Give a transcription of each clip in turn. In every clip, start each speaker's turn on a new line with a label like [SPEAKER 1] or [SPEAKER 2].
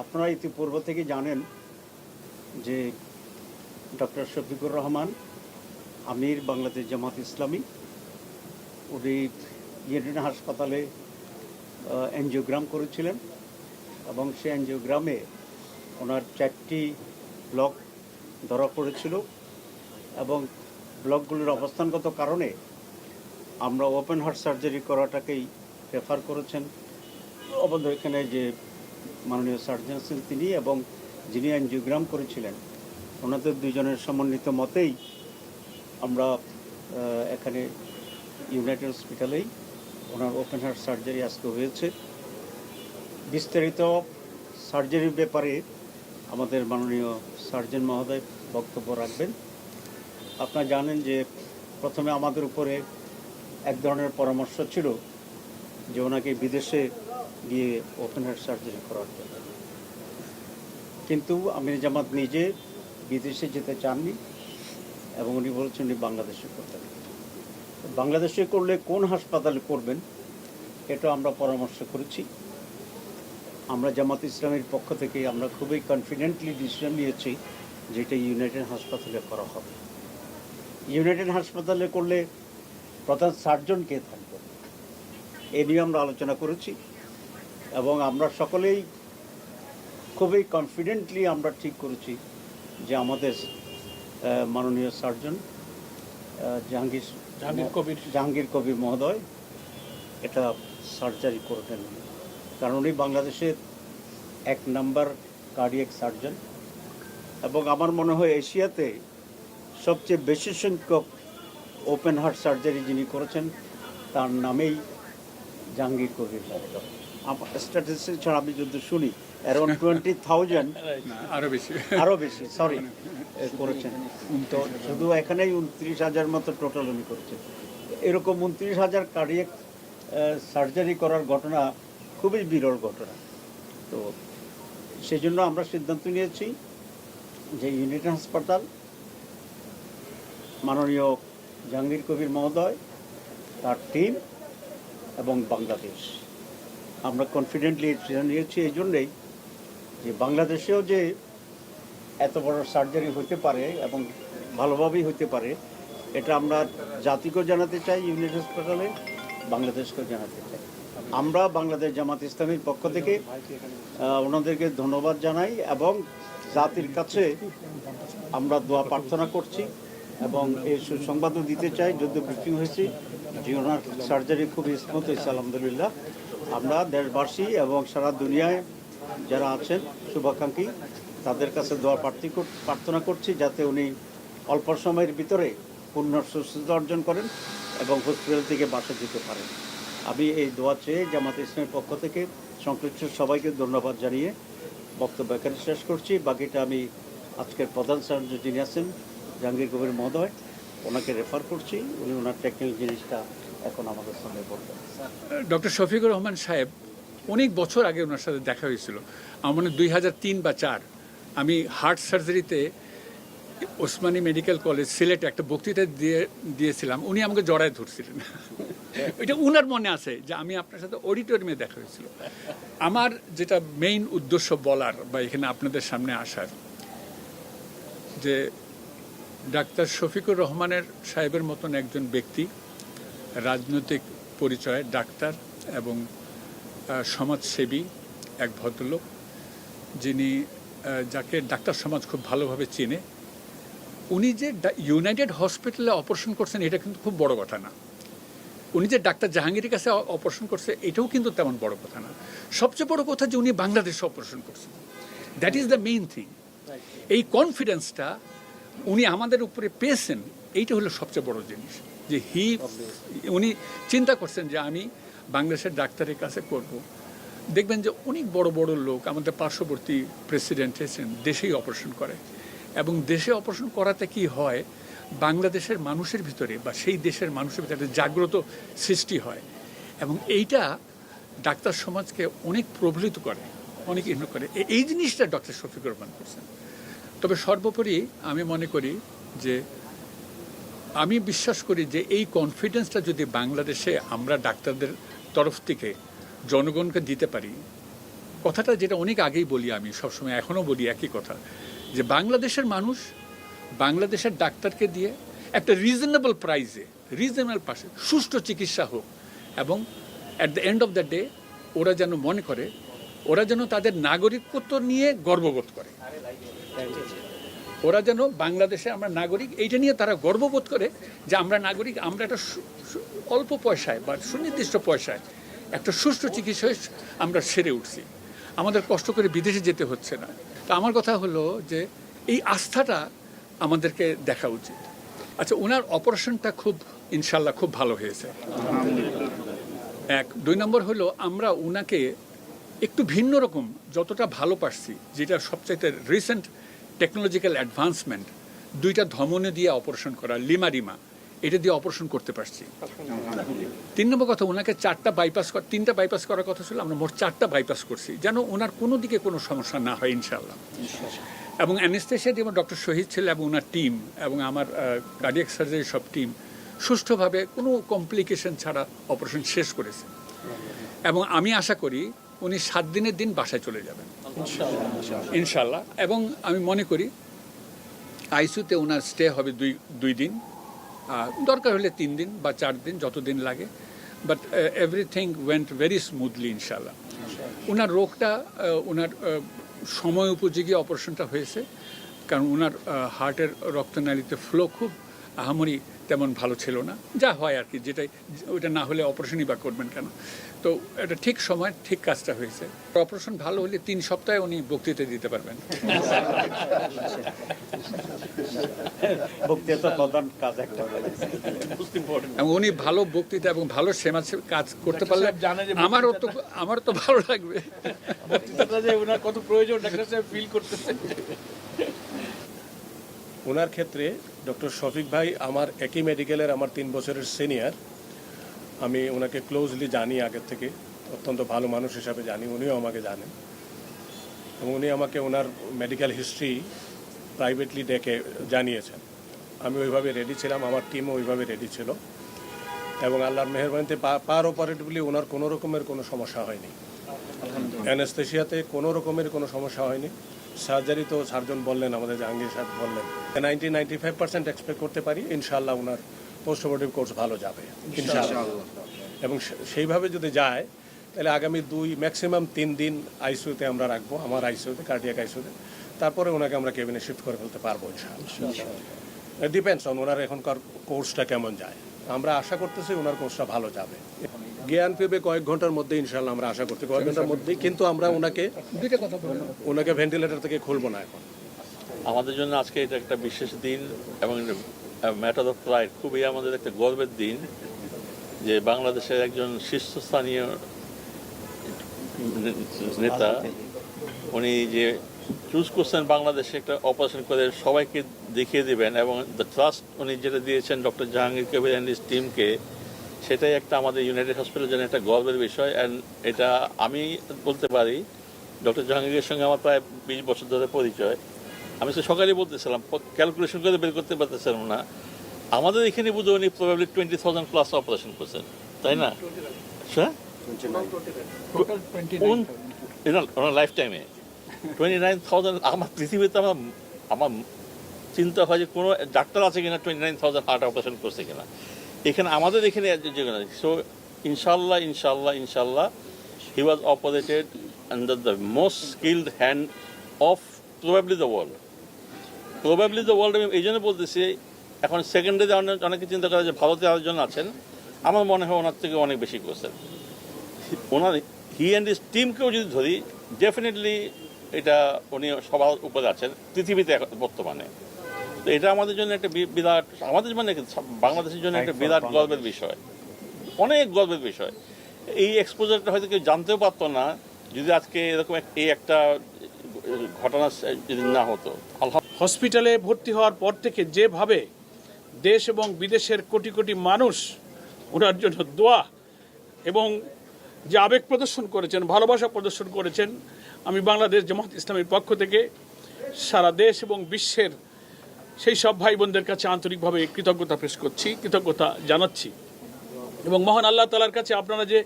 [SPEAKER 1] আপনারা ইতিপূর্ব থেকে জানেন যে ডক্টর শফিকুর রহমান, আমির বাংলাদেশ জামাত ইসলামী, উনি ইয়েডেন হাসপাতালে এনজিওগ্রাম করেছিলেন এবং সে এনজিওগ্রামে ওনার চারটি ব্লক ধরা পড়েছিল এবং ব্লকগুলির অবস্থানগত কারণে আমরা ওপেন হার্ট সার্জারি করাটাকেই প্রেফার করেছেন। আমাদের এখানে যে মাননীয় সার্জন আছেন তিনি এবং যিনি অ্যানজিওগ্রাম করেছিলেন, ওনাদের দুজনের সমন্বিত মতেই আমরা এখানে ইউনাইটেড হসপিটালেই ওনার ওপেন হার্ট সার্জারি আজকে হয়েছে। বিস্তারিত সার্জারির ব্যাপারে আমাদের মাননীয় সার্জন মহোদয় বক্তব্য রাখবেন। আপনারা জানেন যে প্রথমে আমাদের উপরে এক ধরনের পরামর্শ ছিল যে ওনাকে বিদেশে গিয়ে ওপেন হার্ট সার্জারি করার জন্য কিন্তু আমির জামাত নিজে বিদেশে যেতে চাননি এবং উনি বলেছেন উনি বাংলাদেশে করতেন বাংলাদেশে করলে কোন হাসপাতালে করবেন এটা আমরা পরামর্শ করেছি। আমরা জামাত ইসলামের পক্ষ থেকে আমরা খুবই কনফিডেন্টলি ডিসিশন নিয়েছি যেটা ইউনাইটেড হাসপাতালে করা হবে। ইউনাইটেড হাসপাতালে করলে প্রধান সার্জন কে থাকবে এ নিয়ে আমরা আলোচনা করেছি এবং আমরা সকলেই খুবই কনফিডেন্টলি আমরা ঠিক করেছি যে আমাদের মাননীয় সার্জন জাহাঙ্গীর
[SPEAKER 2] জাহাঙ্গীর কবির।
[SPEAKER 1] জাহাঙ্গীর কবির মহোদয় এটা সার্জারি করবেন কারণ উনি বাংলাদেশের এক নাম্বার কার্ডিয়াক সার্জন এবং আমার মনে হয় এশিয়াতে সবচেয়ে বেশি সংখ্যক ওপেন হার্ট সার্জারি যিনি করেছেন তার নামেই জাহাঙ্গীর কবির মহোদয় আমার স্ট্যাটিস্টিক্স ছাড়া আমি যদি শুনি অ্যারাউন্ড টোয়েন্টি থাউজেন্ড
[SPEAKER 2] না আরও বেশি।
[SPEAKER 1] আরও বেশি সরি করেছেন। তো শুধু এখানেই উনত্রিশ হাজার মতো টোটাল উনি করেছেন। এরকম উনত্রিশ হাজার কার্ডিয়াক সার্জারি করার ঘটনা খুবই বিরল ঘটনা। তো সেই জন্য আমরা সিদ্ধান্ত নিয়েছি যে ইউনিট হাসপাতাল মাননীয় জাহাঙ্গীর কবির মহোদয় তার টিম এবং বাংলাদেশ। আমরা কনফিডেন্টলি নিয়েছি এই জন্যেই যে বাংলাদেশেও যে এত বড় সার্জারি হতে পারে এবং ভালোভাবেই হতে পারে, এটা আমরা জাতিকেও জানাতে চাই, ইউনিট হাসপাতালে বাংলাদেশকেও জানাতে চাই। আমরা বাংলাদেশ জামাত ইসলামীর পক্ষ থেকে ওনাদেরকে ধন্যবাদ জানাই এবং জাতির কাছে আমরা দোয়া প্রার্থনা করছি। এবং এই সুসংবাদও দিতে চাই যদ্য ব্রিফিং হয়েছে যে ওনার সার্জারি খুব স্মুথ হয়েছে, আলহামদুলিল্লাহ। আমরা দেশবাসী এবং সারা দুনিয়ায় যারা আছেন, শুভাকাঙ্ক্ষী, তাদের কাছে দোয়া প্রার্থী প্রার্থনা করছি যাতে উনি অল্প সময়ের ভিতরে পূর্ণ সুস্থতা অর্জন করেন এবং হসপিটাল থেকে বাসা যেতে পারেন। আমি এই দোয়া চেয়ে জামাত ইসলামের পক্ষ থেকে সংশ্লিষ্ট সবাইকে ধন্যবাদ জানিয়ে বক্তব্য এখানে শেষ করছি। বাকিটা আমি আজকের প্রধান সার্জন যিনি আছেন জাহাঙ্গীর কবির মহোদয়, ওনাকে রেফার করছি। উনি ওনার টেকনিক্যাল জিনিসটা এখন আমাদের সামনে বলবেন।
[SPEAKER 2] ডক্টর শফিকুর রহমান সাহেব, অনেক বছর আগে ওনার সাথে দেখা হয়েছিল। আমার মনে দুই হাজার তিন বা চার, আমি হার্ট সার্জারিতে ওসমানী মেডিকেল কলেজ সিলেটে একটা বক্তৃতা দিয়ে, দিয়েছিলাম। উনি আমাকে জড়ায় ধরছিলেন। এটা উনার মনে আছে যে আমি আপনার সাথে অডিটোরিয়ামে দেখা হয়েছিল। আমার যেটা মেইন উদ্দেশ্য বলার বা এখানে আপনাদের সামনে আসার, যে ডাক্তার শফিকুর রহমানের সাহেবের মতন একজন ব্যক্তি রাজনৈতিক পরিচয় ডাক্তার এবং সমাজসেবী এক ভদ্রলোক যিনি যাকে ডাক্তার সমাজ খুব ভালোভাবে চেনে। উনি যে ইউনাইটেড হসপিটালে অপারেশন করছেন এটা কিন্তু খুব বড় কথা না। উনি যে ডাক্তার জাহাঙ্গীরের কাছে অপারেশন করছে এটাও কিন্তু তেমন বড় কথা না। সবচেয়ে বড় কথা যে উনি বাংলাদেশে অপারেশন করছেন। That is the main thing এই কনফিডেন্সটা উনি আমাদের উপরে পেয়েছেন, এইটা হলো সবচেয়ে বড় জিনিস, যে হি উনি চিন্তা করছেন যে আমি বাংলাদেশের ডাক্তারের কাছে করব। দেখবেন যে অনেক বড় বড় লোক আমাদের পার্শ্ববর্তী প্রেসিডেন্ট এসেছেন, দেশেই অপারেশন করে। এবং দেশে অপারেশন করাতে কি হয়, বাংলাদেশের মানুষের ভিতরে বা সেই দেশের মানুষের ভিতরে জাগ্রত সৃষ্টি হয়। এবং এইটা ডাক্তার সমাজকে অনেক প্রবলিত করে, অনেক ইন্ন করে। এই জিনিসটা ডক্টর শফিকুর রহমান করছেন। তবে সর্বোপরি আমি মনে করি যে আমি বিশ্বাস করি যে এই কনফিডেন্সটা যদি বাংলাদেশে আমরা ডাক্তারদের তরফ থেকে জনগণকে দিতে পারি, কথাটা যেটা অনেক আগেই বলি আমি, সবসময় এখনও বলি একই কথা, যে বাংলাদেশের মানুষ বাংলাদেশের ডাক্তারকে দিয়ে একটা রিজনেবল প্রাইজে রিজনেবল পাশে, সুষ্ঠু চিকিৎসা হোক এবং at the end of the day ওরা যেন মনে করে, ওরা যেন তাদের নাগরিকত্ব নিয়ে গর্ববোধ করে। ওরা যেন বাংলাদেশে আমরা নাগরিক, এইটা নিয়ে তারা গর্ববোধ করে যে আমরা নাগরিক, আমরা একটা অল্প পয়সায় বা সুনির্দিষ্ট পয়সায় একটা সুষ্ঠু চিকিৎসায় আমরা সেরে উঠছি। আমাদের কষ্ট করে বিদেশে যেতে হচ্ছে না। তা আমার কথা হলো যে এই আস্থাটা আমাদেরকে দেখা উচিত। আচ্ছা ওনার অপারেশনটা খুব, ইনশাল্লাহ খুব ভালো হয়েছে। এক, দুই নম্বর হলো আমরা ওনাকে একটু ভিন্ন রকম যতটা ভালো পারছি, যেটা সবচাইতে রিসেন্ট টেকনোলজিক্যাল অ্যাডভান্সমেন্ট দুইটা ধমনে দিয়ে অপারেশন করা লিমারিমা এটা দিয়ে অপারেশন করতে পারছি। তিন নম্বর কথা, ওনাকে চারটা বাইপাস তিনটা বাইপাস করার কথা ছিল, আমরা মোট চারটা বাইপাস করছি, যেন ওনার কোনো দিকে কোনো সমস্যা না হয় ইনশাল্লাহ এবং অ্যানেস্থেশিয়া যেমন ডক্টর শহীদ ছিল এবং ওনার টিম এবং আমার কার্ডিয়াক সার্জারি সব টিম সুষ্ঠুভাবে কোনো কমপ্লিকেশন ছাড়া অপারেশন শেষ করেছে। এবং আমি আশা করি উনি সাত দিনের দিন বাসায় চলে যাবেন। ইনশাল্লাহ এবং আমি মনে করি আইসিউতে ওনার স্টে হবে দুই দুই দিন। আর দরকার হলে তিন দিন বা চার দিন যত দিন লাগে। But everything went very smoothly ইনশাল্লাহ ওনার রোগটা ওনার সময় উপযোগী অপারেশনটা হয়েছে। কারণ ওনার হার্টের রক্তনালীতে ফ্লো খুব আহামরি তেমন ভালো ছিল না। যা হয় আর কি যেটাই ওইটা না হলে অপারেশনই বা করবেন কেন? তো এটা ঠিক সময় ঠিক কাজটা হয়েছে। অপারেশন ভালো হলে তিন সপ্তাহে উনি বক্তৃতা দিতে পারবেন। উনি ভালো বক্তৃতা এবং ভালো সেবা কাজ করতে পারলে আমারও তো আমারও তো ভালো লাগবে।
[SPEAKER 3] ওনার কত প্রয়োজন ডাক্তার সাহেব ফিল করতেছে।
[SPEAKER 4] ওনার ক্ষেত্রে ডক্টর শফিক ভাই আমার একই মেডিকেলের আমার তিন বছরের সিনিয়র আমি ওনাকে ক্লোজলি জানি আগের থেকে অত্যন্ত ভালো মানুষ হিসাবে জানি উনিও আমাকে জানেন। এবং উনি আমাকে ওনার মেডিকেল হিস্ট্রি প্রাইভেটলি ডেকে জানিয়েছেন। আমি ওইভাবে রেডি ছিলাম আমার টিমও ওইভাবে রেডি ছিল। এবং আল্লাহর মেহরবানিতে পার অপারেটিভলি ওনার কোনো রকমের কোনো সমস্যা হয়নি। অ্যানেস্থেশিয়াতে কোনো রকমের কোনো সমস্যা হয়নি। সার্জারি তো সার্জন বললেন আমাদের জাহাঙ্গীর সাহেব বললেন। Ninety ninety five percent expect করতে পারি ইনশাল্লাহ ওনার পোস্ট অপারেটিভ কোর্স ভালো যাবে ইনশাল্লাহ এবং সেইভাবে যদি যায় তাহলে আগামী দুই ম্যাক্সিমাম তিন দিন আইসিউতে আমরা রাখব আমার আইসিউতে কার্ডিয়াক আইসিউতে তারপরে ওনাকে আমরা কেবিনে শিফট করে ফেলতে পারব ডিপেন্ডস অন ওনার এখনকার কোর্সটা কেমন যায়। আমরা আশা করতেছি ওনার কোর্সটা ভালো যাবে। জ্ঞান পেবে কয়েক ঘণ্টার মধ্যে ইনশাল্লাহ আমরা আশা করতে কয়েক ঘণ্টার মধ্যেই। কিন্তু আমরা ওনাকে ওনাকে ভেন্টিলেটর থেকে খুলবো না এখন।
[SPEAKER 5] আমাদের জন্য আজকে এটা একটা বিশেষ দিন এবং ম্যাটার অফ প্রাইড খুবই আমাদের একটা গর্বের দিন যে বাংলাদেশের একজন শীর্ষস্থানীয় নেতা উনি যে চুজ করছেন বাংলাদেশে একটা অপারেশন করে সবাইকে দেখিয়ে দিবেন এবং দ্য ট্রাস্ট উনি যেটা দিয়েছেন ডক্টর জাহাঙ্গীর কবির অ্যান্ড টিমকে সেটাই একটা আমাদের ইউনাইটেড হসপিটালের জন্য একটা গর্বের বিষয় অ্যান্ড এটা আমি বলতে পারি ডক্টর জাহাঙ্গীরের সঙ্গে আমার প্রায় বিশ বছর ধরে পরিচয়। আমি তো সকালে বলতেছিলাম ক্যালকুলেশন করে বের করতে পারতেছিলাম না। আমাদের এখানে বুঝে উনি probably twenty thousand plus operation করছেন তাই না? হ্যাঁ ওনার লাইফ টাইমে টোয়েন্টি নাইন থাউজেন্ড আমার পৃথিবীতে আমার আমার চিন্তা হয় যে কোনো ডাক্তার আছে কিনা twenty nine thousand heart operation করছে কিনা। এখানে আমাদের এখানে সো ইনশাল্লাহ ইনশাল্লাহ ইনশাল্লাহ he was operated under the most skilled hand of probably the world probably the world আমি এই জন্য বলতেছি, এখন সেকেন্ডে অনেক, অনেকে চিন্তা করে যে ভারতে আরেকজন আছেন। আমার মনে হয় ওনার থেকে অনেক বেশি করছেন ওনার হি অ্যান্ড ইস টিমকেও যদি ধরি ডেফিনেটলি এটা উনি সবার উপরে আছেন, পৃথিবীতে বর্তমানে। তো এটা আমাদের জন্য একটা বি- বিরাট আমাদের মানে বাংলাদেশের জন্য একটা বিরাট গর্বের বিষয়। অনেক গর্বের বিষয়। এই এক্সপোজারটা হয়তো কেউ জানতেও পারতো না যদি আজকে এরকম এই একটা ঘটনা যদি না হতো।
[SPEAKER 3] হসপিটালে ভর্তি হওয়ার পর থেকে যেভাবে দেশ এবং বিদেশের কোটি কোটি মানুষ ওনার জন্য দোয়া এবং যে আবেগ প্রদর্শন করেছেন ভালোবাসা প্রদর্শন করেছেন আমি বাংলাদেশ জামাত ইসলামের পক্ষ থেকে সারা দেশ এবং বিশ্বের সেই সব ভাই বোনদের কাছে আন্তরিকভাবে কৃতজ্ঞতা পেশ করছি কৃতজ্ঞতা জানাচ্ছি। এবং মহান আল্লাহ তালার কাছে আপনারা যে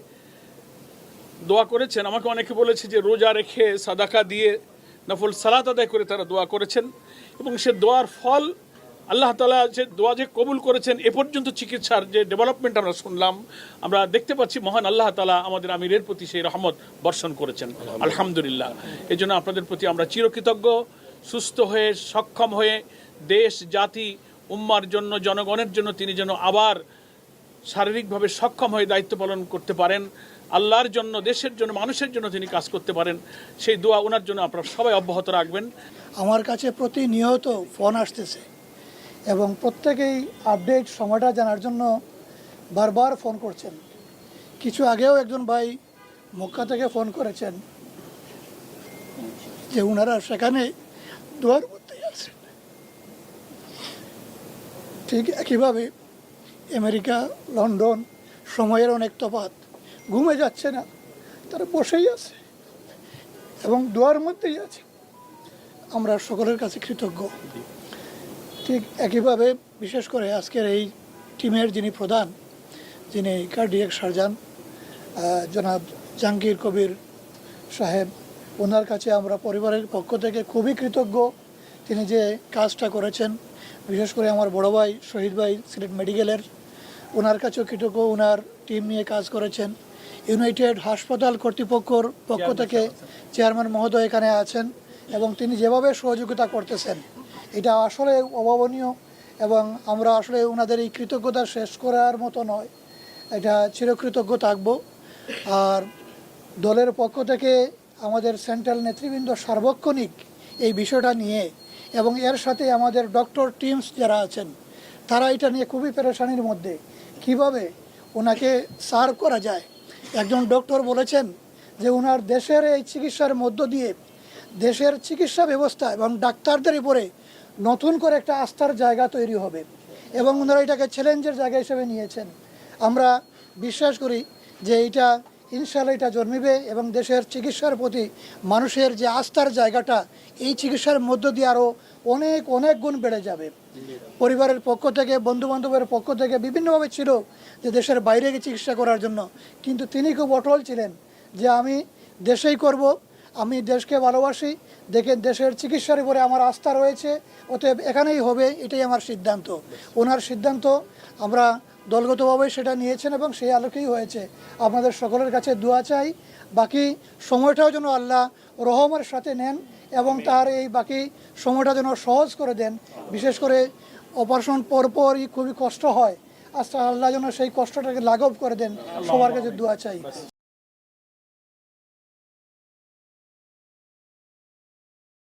[SPEAKER 3] দোয়া করেছেন আমাকে অনেকে বলেছে যে রোজা রেখে সাদাকা দিয়ে নফল সালাত আদায় করে তারা দোয়া করেছেন এবং সে দোয়ার ফল আল্লাহ তালা যে দোয়া যে কবুল করেছেন এ পর্যন্ত চিকিৎসার যে ডেভেলপমেন্ট আমরা শুনলাম আমরা দেখতে পাচ্ছি মহান আল্লাহ তালা আমাদের আমিরের প্রতি সেই রহমত বর্ষণ করেছেন। আলহামদুলিল্লাহ। এই জন্য আপনাদের প্রতি আমরা চিরকৃতজ্ঞ সুস্থ হয়ে সক্ষম হয়ে দেশ, জাতি, উম্মার জন্য, জনগণের জন্য তিনি যেন আবার শারীরিকভাবে সক্ষম হয়ে দায়িত্ব পালন করতে পারেন। আল্লাহর জন্য, দেশের জন্য, মানুষের জন্য তিনি কাজ করতে পারেন। সেই দোয়া ওনার জন্য আপনারা সবাই অব্যাহত রাখবেন।
[SPEAKER 6] আমার কাছে প্রতিনিয়ত ফোন আসতেছে এবং প্রত্যেকেই আপডেট সময়টা জানার জন্য বারবার ফোন করছেন। কিছু আগেও একজন ভাই মক্কা থেকে ফোন করেছেন যে ওনারা সেখানে দুয়ার মধ্যে আছেন ঠিক একইভাবে আমেরিকা, লন্ডন, সময়ের অনেক তফাৎ। ঘুমে যাচ্ছে না, তারা বসেই আছে এবং দুয়ার মধ্যেই আছে। আমরা সকলের কাছে কৃতজ্ঞ। ঠিক একইভাবে বিশেষ করে আজকের এই টিমের যিনি প্রধান, যিনি কার্ডিয়াক সার্জান জনাব জাহাঙ্গীর কবির সাহেব, ওনার কাছে আমরা পরিবারের পক্ষ থেকে খুবই কৃতজ্ঞ। তিনি যে কাজটা করেছেন বিশেষ করে আমার বড় ভাই শহীদ ভাই সিলেট মেডিকেলের ওনার কাছেও কৃতজ্ঞ ওনার টিম নিয়ে কাজ করেছেন। ইউনাইটেড হাসপাতাল কর্তৃপক্ষর পক্ষ থেকে চেয়ারম্যান মহোদয় এখানে আছেন এবং তিনি যেভাবে সহযোগিতা করতেছেন এটা আসলে অভাবনীয় এবং আমরা আসলে ওনাদের এই কৃতজ্ঞতা শেষ করার মতো নয়। এটা চিরকৃতজ্ঞ থাকব। আর দলের পক্ষ থেকে আমাদের সেন্ট্রাল নেতৃবৃন্দ সার্বক্ষণিক এই বিষয়টা নিয়ে এবং এর সাথে আমাদের ডক্টর টিমস যারা আছেন, তারা এটা নিয়ে খুবই পেরেশানির মধ্যে। কীভাবে ওনাকে সার্ভ করা যায়? একজন ডক্টর বলেছেন যে ওনার দেশের এই চিকিৎসার মধ্য দিয়ে দেশের চিকিৎসা ব্যবস্থা এবং ডাক্তারদের উপরে নতুন করে একটা আস্থার জায়গা তৈরি হবে এবং ওনারা এটাকে চ্যালেঞ্জের জায়গা হিসেবে নিয়েছেন। আমরা বিশ্বাস করি যে এটা ইনশাল্লাহ এটা জন্মিবে এবং দেশের চিকিৎসার প্রতি মানুষের যে আস্থার জায়গাটা, এই চিকিৎসার মধ্য দিয়ে আরও অনেক অনেক গুণ বেড়ে যাবে। পরিবারের পক্ষ থেকে বন্ধু বান্ধবের পক্ষ থেকে বিভিন্নভাবে ছিল যে দেশের বাইরে গিয়ে চিকিৎসা করার জন্য। কিন্তু তিনি খুব অটল ছিলেন যে আমি দেশেই করব, আমি দেশকে ভালোবাসি দেখে দেশের চিকিৎসার উপরে আমার আস্থা রয়েছে, অতএব এখানেই হবে, এটাই আমার সিদ্ধান্ত। ওনার সিদ্ধান্ত, আমরা দলগতভাবে সেটা নিয়েছেন এবং সেই আলোকেই হয়েছে। আপনাদের সকলের কাছে দোয়া চাই। বাকি সময়টাও যেন আল্লাহ রহমের সাথে নেন এবং তার এই বাকি সময়টা যেন সহজ করে দেন। বিশেষ করে অপারেশন পরপরই খুবই কষ্ট হয়। আচ্ছা আল্লাহ যেন সেই কষ্টটাকে লাঘব করে দেন। সবার কাছে দোয়া চাই।